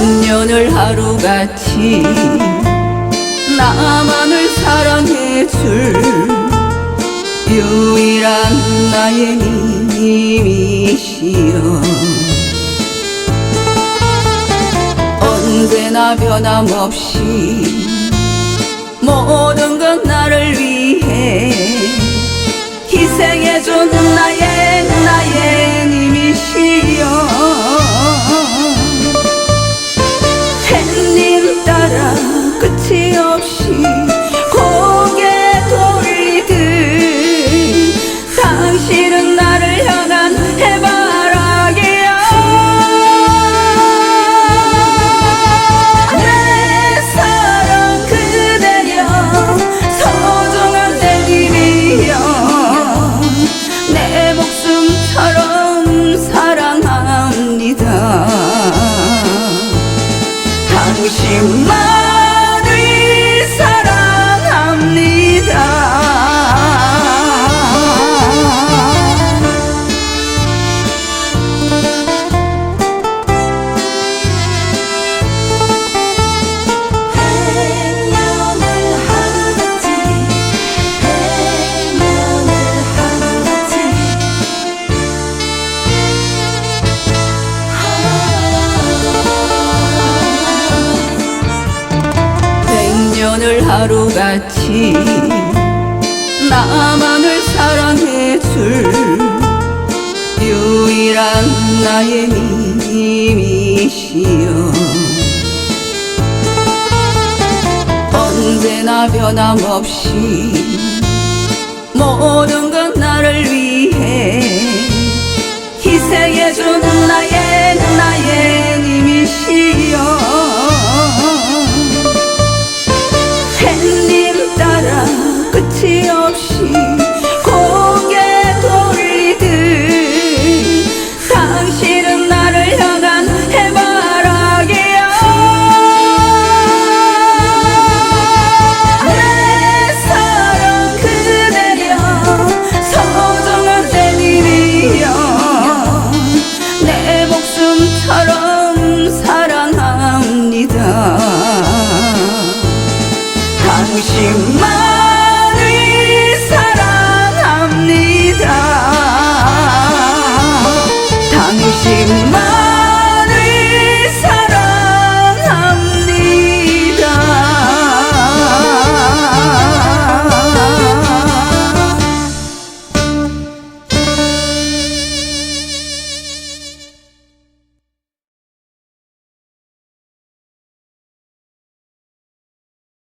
100년을 하루같이 나만을 사랑해줄 유일한 나의 님이시여. 언제나 변함없이 모든 건 나를 위해 당신만 년을 하루같이 나만을 사랑해줄 유일한 나의 님이시여. 언제나 변함없이 모든 건 나를 위해 희생해준 나의 없이 고개 돌리듯 당신은 나를 향한 해바라기야. 내 사랑 그대여 소중한 내 님이여. 내 목숨처럼 사랑합니다